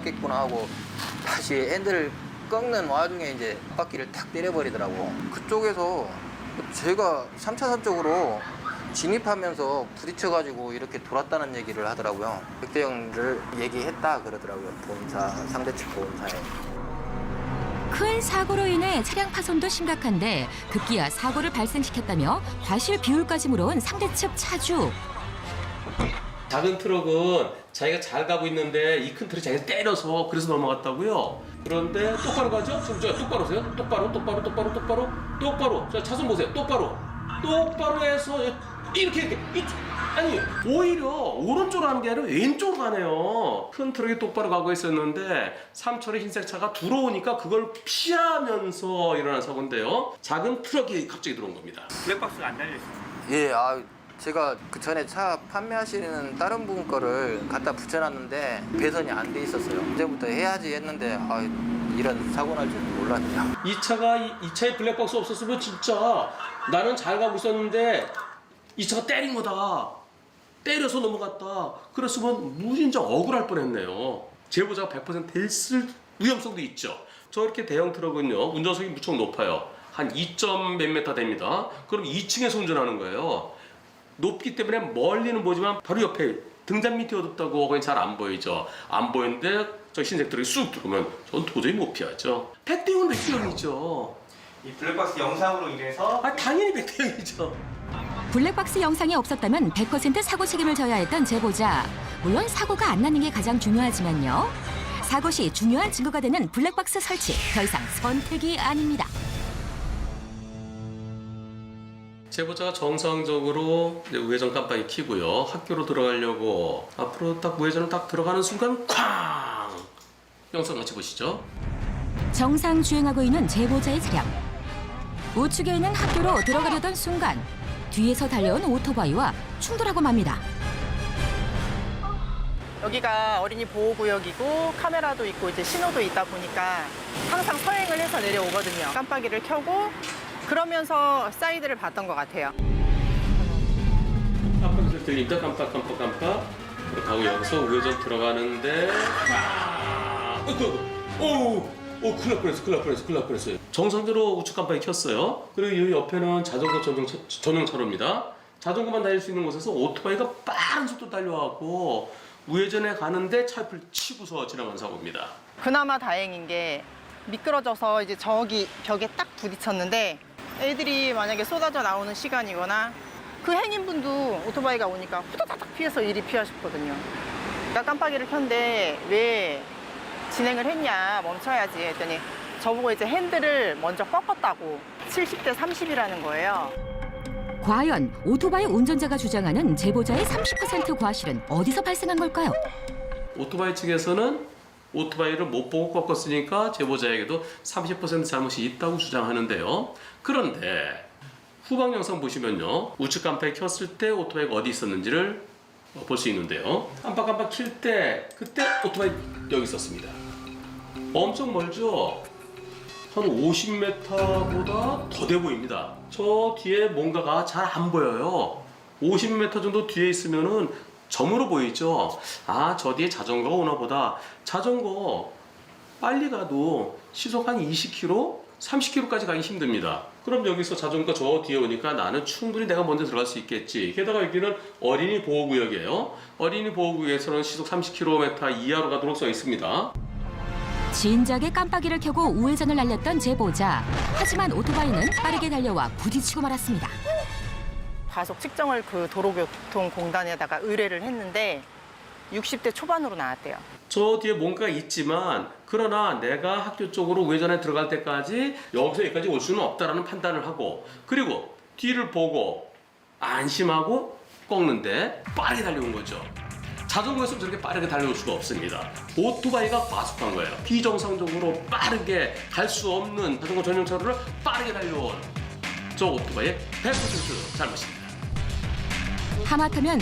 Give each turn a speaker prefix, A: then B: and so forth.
A: 겠구나 하고 다시 핸들을 꺾는 와중에 이제 바퀴를 탁 때려버리더라고. 그쪽에서 제가 3차선 쪽으로 진입하면서 부딪혀가지고 이렇게 돌았다는 얘기를 하더라고요. 백대영을 얘기했다 그러더라고요. 보험사, 상대 측 보험사에.
B: 큰 사고로 인해 차량 파손도 심각한데 급기야 사고를 발생시켰다며 과실 비율까지 물어온 상대 측 차주.
C: 작은 트럭은 자기가 잘 가고 있는데 이 큰 트럭이 자기가 때려서 그래서 넘어갔다고요. 그런데 똑바로 가죠? 지금 저 똑바로 세요. 똑바로, 똑바로, 똑바로, 똑바로, 똑바로. 자 차선 보세요. 똑바로, 똑바로 해서 이렇게 이렇게. 이- 아니 오히려 오른쪽으로 하는 게 아니라 왼쪽으로 가네요. 큰 트럭이 똑바로 가고 있었는데 삼철의 흰색 차가 들어오니까 그걸 피하면서 일어난 사고인데요. 작은 트럭이 갑자기 들어온 겁니다.
D: 블랙박스가 안 달려 있어요.
A: 예, 아 제가 그 전에 차 판매하시는 다른 분 거를 갖다 붙여놨는데 배선이 안 돼 있었어요. 이제부터 해야지 했는데 아 이런 사고 날 줄 몰랐네요.
C: 이 차가 이, 이 차에 블랙박스 없었으면 진짜 나는 잘 가고 있었는데 이 차가 때린 거다. 때려서 넘어갔다. 그랬으면 무진자 억울할 뻔했네요. 제보자가 100% 됐을 위험성도 있죠. 저렇게 대형 트럭은요 운전석이 무척 높아요. 한 2점 몇 메타 됩니다. 그럼 2층에서 운전하는 거예요. 높기 때문에 멀리는 보지만 바로 옆에 등잔 밑이 어둡다고 거기 잘안 보이죠. 안 보이는데 저 흰색 트럭이 쑥 들어오면 전 도저히 못 피하죠. 백대형은 백대형이죠.
D: 이 블랙박스 영상으로 인해서
C: 아 당연히 백대형이죠.
B: 블랙박스 영상이 없었다면 100% 사고 책임을 져야 했던 제보자. 물론 사고가 안 나는 게 가장 중요하지만요. 사고 시 중요한 증거가 되는 블랙박스 설치 더 이상 선택이 아닙니다.
C: 제보자가 정상적으로 이제 우회전 깜빡이 켜고요. 학교로 들어가려고 앞으로 딱 우회전을 딱 들어가는 순간 쾅! 영상 같이 보시죠.
B: 정상 주행하고 있는 제보자의 차량. 우측에 있는 학교로 들어가려던 순간 뒤에서 달려온 오토바이와 충돌하고 맙니다.
E: 여기가 어린이 보호구역이고 카메라도 있고 이제 신호도 있다 보니까 항상 서행을 해서 내려오거든요. 깜빡이를 켜고 그러면서 사이드를 봤던 것 같아요.
C: 소리 들리니까 깜빡 깜빡 깜빡. 그렇다고 여기서 우회전 들어가는데. 아! 어이구 어우 어 큰일 날 뻔했어 큰일 날 뻔했어 큰일 날 뻔했어요. 정상적으로 우측 깜빡이 켰어요. 그리고 이 옆에는 자전거 전용, 차- 전용 차로입니다. 자전거만 달릴 수 있는 곳에서 오토바이가 빠른 속도 달려와고 우회전에 가는데 차를 치고서 지나간 사고입니다.
E: 그나마 다행인 게 미끄러져서 이제 저기 벽에 딱 부딪혔는데 애들이 만약에 쏟아져 나오는 시간이거나 그 행인분도 오토바이가 오니까 후다닥 피해서 이리 피하셨거든요. 내가 깜빡이를 켰는데 왜 진행을 했냐 멈춰야지 했더니 저보고 이제 핸들을 먼저 꺾었다고 70대 30이라는 거예요.
B: 과연 오토바이 운전자가 주장하는 제보자의 30% 과실은 어디서 발생한 걸까요?
C: 오토바이 측에서는 오토바이를 못 보고 꺾었으니까 제보자에게도 30% 잘못이 있다고 주장하는데요. 그런데 후방 영상 보시면요. 우측 깜빡이 켰을 때 오토바이가 어디 있었는지를 볼 수 있는데요. 깜빡깜빡 킬 때 그때 오토바이 여기 있었습니다. 엄청 멀죠? 한 50m보다 더 돼 보입니다. 저 뒤에 뭔가가 잘 안 보여요. 50m 정도 뒤에 있으면은 점으로 보이죠? 아, 저 뒤에 자전거가 오나 보다. 자전거 빨리 가도 시속 한 20km, 30km까지 가기 힘듭니다. 그럼 여기서 자전거 저 뒤에 오니까 나는 충분히 내가 먼저 들어갈 수 있겠지. 게다가 여기는 어린이 보호구역이에요. 어린이 보호구역에서는 시속 30km 이하로 가도록 써 있습니다.
B: 진작에 깜빡이를 켜고 우회전을 날렸던 제보자. 하지만 오토바이는 빠르게 달려와 부딪히고 말았습니다.
E: 과속 측정을 그 도로교통공단에다가 의뢰를 했는데 60대 초반으로 나왔대요.
C: 저 뒤에 뭔가가 있지만 그러나 내가 학교 쪽으로 우회전에 들어갈 때까지 여기서 여기까지 올 수는 없다라는 판단을 하고 그리고 뒤를 보고 안심하고 꺾는데 빠르게 달려온 거죠. 자전거에서 저렇게 빠르게 달려올 수가 없습니다. 오토바이가 과속한 거예요. 비정상적으로 빠르게 갈 수 없는 자전거 전용 차로를 빠르게 달려온 저 오토바이의 100% 잘못입니다.
B: 하마터면